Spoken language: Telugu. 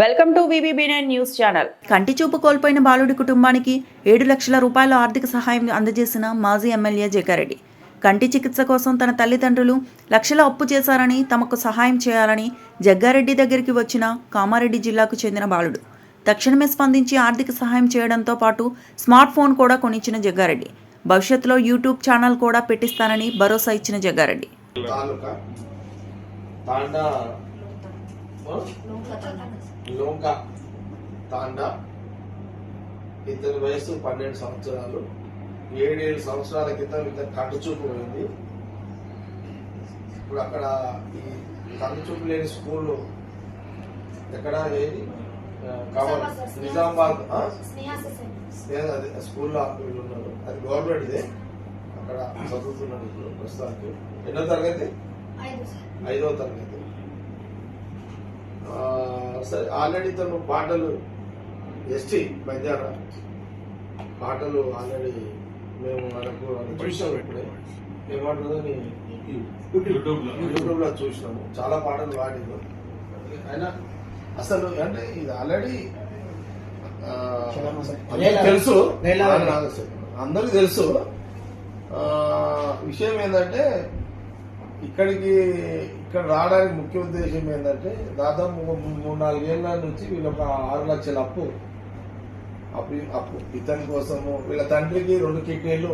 Welcome to VBB nine news channel కంటి చూపు కోల్పోయిన బాలుడి కుటుంబానికి ఏడు లక్షల రూపాయల ఆర్థిక సహాయం అందజేసిన మాజీ ఎమ్మెల్యే జగ్గారెడ్డి. కంటి చికిత్స కోసం తన తల్లిదండ్రులు లక్షల అప్పు చేశారని తమకు సహాయం చేయాలని జగ్గారెడ్డి దగ్గరికి వచ్చిన కామారెడ్డి జిల్లాకు చెందిన బాలుడు. తక్షణమే స్పందించి ఆర్థిక సహాయం చేయడంతో పాటు స్మార్ట్ ఫోన్ కూడా కొనిచ్చిన జగ్గారెడ్డి. భవిష్యత్తులో యూట్యూబ్ ఛానల్ కూడా పెట్టిస్తానని భరోసా ఇచ్చిన జగ్గారెడ్డి? లోంక తాండా. ఇతని వయసు పన్నెండు సంవత్సరాలు. ఏడేడు సంవత్సరాల క్రితం ఇతను కంటి చూపు పోయింది. ఇప్పుడు అక్కడ ఈ కంటి చూపు లేని స్కూల్ ఎక్కడ ఏది? ఆ, కవర్ నిజామాబాద్ ఆ? లేదు, అదే స్కూల్లో వీళ్ళు ఉన్నారు. అది గవర్నమెంట్ ఇదే అక్కడ చదువుతున్నాడు ఇప్పుడు ప్రస్తుతానికి. ఎన్నో తరగతి? ఐదవ తరగతి. సరే ఆల్రెడీ తను పాటలు ఎస్టీ బంజార పాటలు ఆల్రెడీ మేము మనకు చూసాం ఇప్పుడే. ఏమంటుందని యూట్యూబ్లో చూసినాము. చాలా పాటలు పాడిండు అయినా అసలు అంటే ఇది ఆల్రెడీ తెలుసు. అందరికి తెలుసు. ఆ, విషయం ఏంటంటే ఇక్కడికి ఇక్కడ రావడానికి ముఖ్య ఉద్దేశం ఏంటంటే దాదాపు మూడు మూడు నాలుగేళ్ళ నుంచి వీళ్ళు ఒక ఆరు లక్షల అప్పు అప్పు అప్పు. ఇతని కోసము వీళ్ళ తండ్రికి రెండు కిడ్నీలు